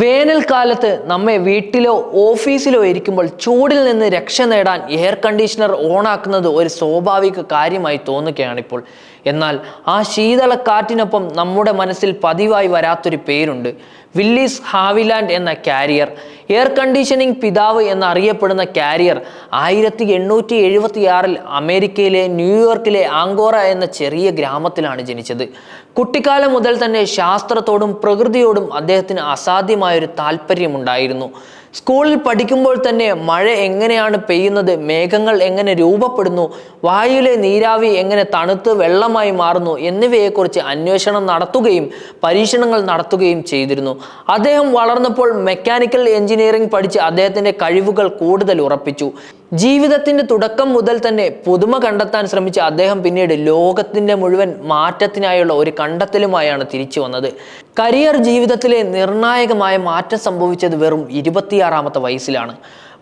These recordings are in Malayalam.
വേനൽക്കാലത്ത് നമ്മെ വീട്ടിലോ ഓഫീസിലോ ഇരിക്കുമ്പോൾ ചൂടിൽ നിന്ന് രക്ഷ നേടാൻ എയർ കണ്ടീഷണർ ഓണാക്കുന്നത് ഒരു സ്വാഭാവിക കാര്യമായി തോന്നുകയാണിപ്പോൾ. എന്നാൽ ആ ശീതളക്കാറ്റിനൊപ്പം നമ്മുടെ മനസ്സിൽ പതിവായി വരാത്തൊരു പേരുണ്ട്. വില്ലീസ് ഹാവിലാൻഡ് എന്ന കാരിയർ. എയർ കണ്ടീഷനിങ് പിതാവ് എന്നറിയപ്പെടുന്ന കാരിയർ ആയിരത്തി എണ്ണൂറ്റി എഴുപത്തിയാറിൽ അമേരിക്കയിലെ ന്യൂയോർക്കിലെ ആങ്കോറ എന്ന ചെറിയ ഗ്രാമത്തിലാണ് ജനിച്ചത്. കുട്ടിക്കാലം മുതൽ തന്നെ ശാസ്ത്രത്തോടും പ്രകൃതിയോടും അദ്ദേഹത്തിന് അസാധ്യമായൊരു താല്പര്യമുണ്ടായിരുന്നു സ്കൂളിൽ പഠിക്കുമ്പോൾ തന്നെ മഴ എങ്ങനെയാണ് പെയ്യുന്നത്? മേഘങ്ങൾ എങ്ങനെ രൂപപ്പെടുന്നു? വായുവിലെ നീരാവി എങ്ങനെ തണുത്ത് വെള്ളമായി മാറുന്നു? എന്നിവയെക്കുറിച്ച് അന്വേഷണം നടത്തുകയും പരീക്ഷണങ്ങൾ നടത്തുകയും ചെയ്തിരുന്നു. അദ്ദേഹം വളർന്നപ്പോൾ മെക്കാനിക്കൽ എഞ്ചിനീയറിംഗ് പഠിച്ച് അദ്ദേഹത്തിന്റെ കഴിവുകൾ കൂടുതൽ ഉറപ്പിച്ചു. ജീവിതത്തിന്റെ തുടക്കം മുതൽ തന്നെ പുതുമ കണ്ടെത്താൻ ശ്രമിച്ച അദ്ദേഹം പിന്നീട് ലോകത്തിന്റെ മുഴുവൻ മാറ്റത്തിനായുള്ള ഒരു കണ്ടെത്തലുമായാണ് തിരിച്ചു വന്നത്. കരിയർ ജീവിതത്തിലെ നിർണായകമായ മാറ്റം സംഭവിച്ചത് വെറും ഇരുപത്തിയാറാമത്തെ വയസ്സിലാണ്.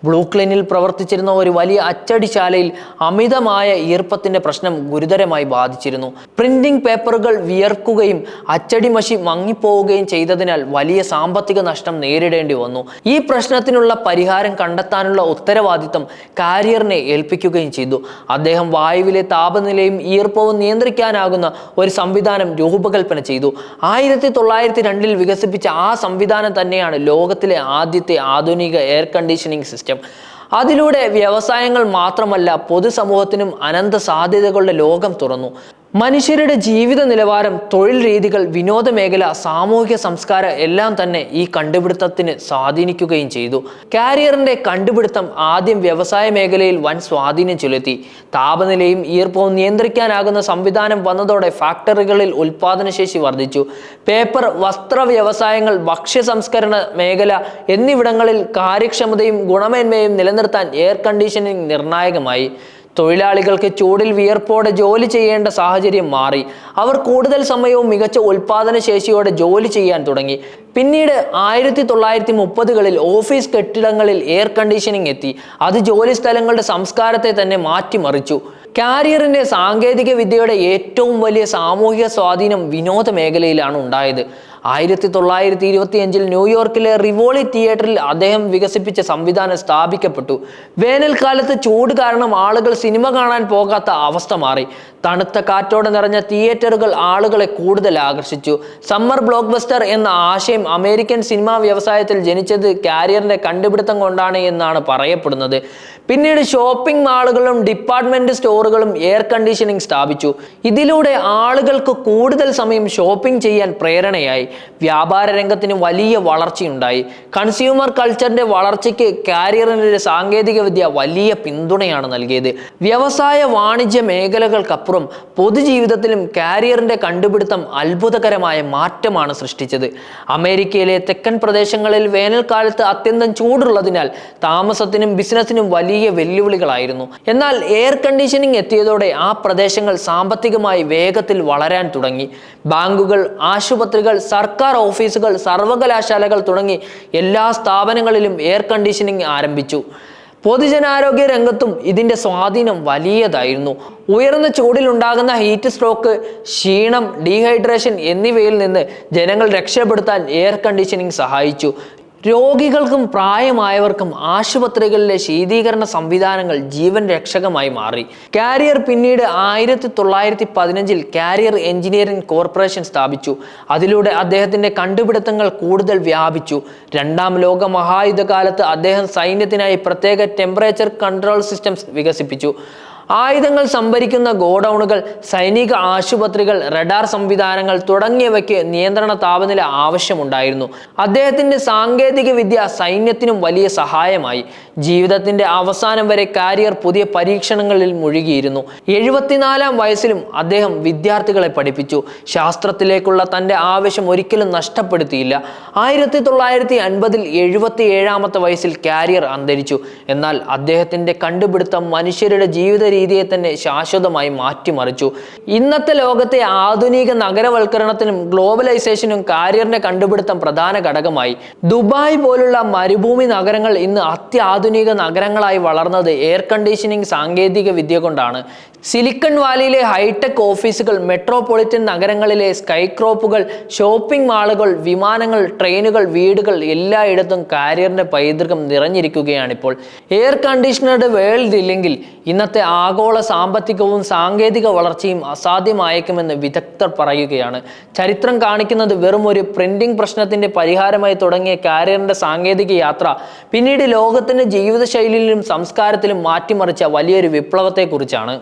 ബ്ലൂക്ലിനിൽ പ്രവർത്തിച്ചിരുന്ന ഒരു വലിയ അച്ചടിശാലയിൽ അമിതമായ ഈർപ്പത്തിന്റെ പ്രശ്നം ഗുരുതരമായി ബാധിച്ചിരുന്നു. പ്രിന്റിംഗ് പേപ്പറുകൾ വിയർക്കുകയും അച്ചടി മഷി മങ്ങിപ്പോവുകയും ചെയ്തതിനാൽ വലിയ സാമ്പത്തിക നഷ്ടം നേരിടേണ്ടി വന്നു. ഈ പ്രശ്നത്തിനുള്ള പരിഹാരം കണ്ടെത്താനുള്ള ഉത്തരവാദിത്തം കാരിയറിനെ ഏൽപ്പിക്കുകയും ചെയ്തു. അദ്ദേഹം വായുവിലെ താപനിലയും ഈർപ്പവും നിയന്ത്രിക്കാനാകുന്ന ഒരു സംവിധാനം രൂപകൽപ്പന ചെയ്തു. ആയിരത്തി തൊള്ളായിരത്തി രണ്ടിൽ വികസിപ്പിച്ച ആ സംവിധാനം തന്നെയാണ് ലോകത്തിലെ ആദ്യത്തെ ആധുനിക എയർ കണ്ടീഷനിങ് സിസ്റ്റം. അതിലൂടെ വ്യവസായങ്ങൾ മാത്രമല്ല പൊതുസമൂഹത്തിനും അനന്ത സാധ്യതകളുടെ ലോകം തുറന്നു. മനുഷ്യരുടെ ജീവിത നിലവാരം തൊഴിൽ രീതികൾ വിനോദ മേഖല സാമൂഹിക സംസ്കാരം എല്ലാം തന്നെ ഈ കണ്ടുപിടുത്തത്തിന് സ്വാധീനിക്കുകയും ചെയ്തു. കാരിയറിന്റെ കണ്ടുപിടുത്തം ആദ്യം വ്യവസായ മേഖലയിൽ വൻ സ്വാധീനം ചെലുത്തി. താപനിലയും ഈർപ്പവും നിയന്ത്രിക്കാനാകുന്ന സംവിധാനം വന്നതോടെ ഫാക്ടറികളിൽ ഉൽപാദനശേഷി വർദ്ധിച്ചു. പേപ്പർ വസ്ത്ര വ്യവസായങ്ങൾ ഭക്ഷ്യ സംസ്കരണ മേഖല എന്നിവിടങ്ങളിൽ കാര്യക്ഷമതയും ഗുണമേന്മയും നിലനിർത്താൻ എയർ കണ്ടീഷനിങ് നിർണായകമായി. തൊഴിലാളികൾക്ക് ചൂടിൽ വിയർപ്പോടെ ജോലി ചെയ്യേണ്ട സാഹചര്യം മാറി. അവർ കൂടുതൽ സമയവും മികച്ച ഉൽപാദന ശേഷിയോടെ ജോലി ചെയ്യാൻ തുടങ്ങി. പിന്നീട് ആയിരത്തി തൊള്ളായിരത്തി മുപ്പതുകളിൽ ഓഫീസ് കെട്ടിടങ്ങളിൽ എയർ കണ്ടീഷനിങ് എത്തി. അത് ജോലി സ്ഥലങ്ങളുടെ സംസ്കാരത്തെ തന്നെ മാറ്റിമറിച്ചു. കാരിയറിന്റെ സാങ്കേതിക വിദ്യയുടെ ഏറ്റവും വലിയ സാമൂഹിക സ്വാധീനം വിനോദ മേഖലയിലാണ് ഉണ്ടായത്. ആയിരത്തി തൊള്ളായിരത്തി ഇരുപത്തി അഞ്ചിൽ ന്യൂയോർക്കിലെ റിവോളി തിയേറ്ററിൽ അദ്ദേഹം വികസിപ്പിച്ച സംവിധാനം സ്ഥാപിക്കപ്പെട്ടു. വേനൽക്കാലത്ത് ചൂട് കാരണം ആളുകൾ സിനിമ കാണാൻ പോകാത്ത അവസ്ഥ മാറി. തണുത്ത കാറ്റോടെ നിറഞ്ഞ തിയേറ്ററുകൾ ആളുകളെ കൂടുതൽ ആകർഷിച്ചു. സമ്മർ ബ്ലോക്ക് ബസ്റ്റർ എന്ന ആശയം അമേരിക്കൻ സിനിമാ വ്യവസായത്തിൽ ജനിച്ചത് കാരിയറിന്റെ കണ്ടുപിടുത്തം കൊണ്ടാണ് എന്നാണ് പറയപ്പെടുന്നത്. പിന്നീട് ഷോപ്പിംഗ് മാളുകളും ഡിപ്പാർട്ട്മെന്റ് സ്റ്റോറുകളും എയർ കണ്ടീഷനിങ് സ്ഥാപിച്ചു. ഇതിലൂടെ ആളുകൾക്ക് കൂടുതൽ സമയം ഷോപ്പിംഗ് ചെയ്യാൻ പ്രേരണയായി. വ്യാപാര രംഗത്തിന് വലിയ വളർച്ചയുണ്ടായി. കൺസ്യൂമർ കൾച്ചറിന്റെ വളർച്ചയ്ക്ക് കാരിയറിന്റെ സാങ്കേതിക വിദ്യ വലിയ പിന്തുണയാണ് നൽകിയത്. വ്യവസായ വാണിജ്യ മേഖലകൾക്കപ്പുറം പൊതുജീവിതത്തിലും കാരിയറിന്റെ കണ്ടുപിടുത്തം അത്ഭുതകരമായ മാറ്റമാണ് സൃഷ്ടിച്ചത്. അമേരിക്കയിലെ തെക്കൻ പ്രദേശങ്ങളിൽ വേനൽക്കാലത്ത് അത്യന്തം ചൂടുള്ളതിനാൽ താമസത്തിനും ബിസിനസ്സിനും വലിയ വെല്ലുവിളികളായിരുന്നു. എന്നാൽ എയർ കണ്ടീഷനിങ് എത്തിയതോടെ ആ പ്രദേശങ്ങൾ സാമ്പത്തികമായി വേഗത്തിൽ വളരാൻ തുടങ്ങി. ബാങ്കുകൾ ആശുപത്രികൾ സർക്കാർ ഓഫീസുകൾ സർവകലാശാലകൾ തുടങ്ങി എല്ലാ സ്ഥാപനങ്ങളിലും എയർ കണ്ടീഷനിങ് ആരംഭിച്ചു. പൊതുജനാരോഗ്യ രംഗത്തും ഇതിന്റെ സ്വാധീനം വലിയതായിരുന്നു. ഉയർന്ന ചൂടിലുണ്ടാകുന്ന ഹീറ്റ് സ്ട്രോക്ക് ക്ഷീണം ഡീഹൈഡ്രേഷൻ എന്നിവയിൽ നിന്ന് ജനങ്ങൾ രക്ഷപ്പെടുത്താൻ എയർ കണ്ടീഷനിങ് സഹായിച്ചു. രോഗികൾക്കും പ്രായമായവർക്കും ആശുപത്രികളിലെ ശീതീകരണ സംവിധാനങ്ങൾ ജീവൻ രക്ഷകമായി മാറി. കാരിയർ പിന്നീട് ആയിരത്തി തൊള്ളായിരത്തി പതിനഞ്ചിൽ കാരിയർ എഞ്ചിനീയറിംഗ് കോർപ്പറേഷൻ സ്ഥാപിച്ചു. അതിലൂടെ അദ്ദേഹത്തിന്റെ കണ്ടുപിടുത്തങ്ങൾ കൂടുതൽ വ്യാപിച്ചു. രണ്ടാം ലോക മഹായുദ്ധകാലത്ത് അദ്ദേഹം സൈന്യത്തിനായി പ്രത്യേക ടെമ്പറേച്ചർ കൺട്രോൾ സിസ്റ്റംസ് വികസിപ്പിച്ചു. ആയുധങ്ങൾ സംഭരിക്കുന്ന ഗോഡൌണുകൾ സൈനിക ആശുപത്രികൾ റഡാർ സംവിധാനങ്ങൾ തുടങ്ങിയവയ്ക്ക് നിയന്ത്രണ താപനില ആവശ്യമുണ്ടായിരുന്നു. അദ്ദേഹത്തിന്റെ സാങ്കേതിക വിദ്യ സൈന്യത്തിനും വലിയ സഹായമായി. ജീവിതത്തിന്റെ അവസാനം വരെ കാരിയർ പുതിയ പരീക്ഷണങ്ങളിൽ മുഴുകിയിരുന്നു. എഴുപത്തിനാലാം വയസ്സിലും അദ്ദേഹം വിദ്യാർത്ഥികളെ പഠിപ്പിച്ചു. ശാസ്ത്രത്തിലേക്കുള്ള തന്റെ ആവശ്യം ഒരിക്കലും നഷ്ടപ്പെടുത്തിയില്ല. ആയിരത്തി തൊള്ളായിരത്തി അൻപതിൽ എഴുപത്തി ഏഴാമത്തെ വയസ്സിൽ കാരിയർ അന്തരിച്ചു. എന്നാൽ അദ്ദേഹത്തിന്റെ കണ്ടുപിടുത്തം മനുഷ്യരുടെ ജീവിത രീതിയെ തന്നെ ശാശ്വതമായി മാറ്റിമറിച്ചു. ഇന്നത്തെ ലോകത്തെ ആധുനിക നഗരവൽക്കരണത്തിനും ഗ്ലോബലൈസേഷനും കാരിയറിന്റെ കണ്ടുപിടുത്തം പ്രധാന ഘടകമായി. ദുബായ് പോലുള്ള മരുഭൂമി നഗരങ്ങൾ ഇന്ന് അത്യാധുനിക നഗരങ്ങളായി വളർന്നത് എയർ കണ്ടീഷനിങ് സാങ്കേതിക വിദ്യ കൊണ്ടാണ്. സിലിക്കൺ വാലിയിലെ ഹൈടെക് ഓഫീസുകൾ മെട്രോപൊളിറ്റൻ നഗരങ്ങളിലെ സ്കൈക്രോപ്പുകൾ ഷോപ്പിംഗ് മാളുകൾ വിമാനങ്ങൾ ട്രെയിനുകൾ വീടുകൾ എല്ലായിടത്തും കാരിയറിന്റെ പൈതൃകം നിറഞ്ഞിരിക്കുകയാണിപ്പോൾ. എയർ കണ്ടീഷണറുടെ വേൾഡ് ഇല്ലെങ്കിൽ ഇന്നത്തെ ആഗോള സാമ്പത്തികവും സാങ്കേതിക വളർച്ചയും അസാധ്യമായേക്കുമെന്ന് വിദഗ്ധർ പറയുകയാണ്. ചരിത്രം കാണിക്കുന്നത് വെറും ഒരു പ്രിന്റിംഗ് പ്രശ്നത്തിന്റെ പരിഹാരമായി തുടങ്ങിയ കാരിയറിന്റെ സാങ്കേതിക യാത്ര പിന്നീട് ലോകത്തിന്റെ ജീവിതശൈലിയിലും സംസ്കാരത്തിലും മാറ്റിമറിച്ച വലിയൊരു വിപ്ലവത്തെക്കുറിച്ചാണ്.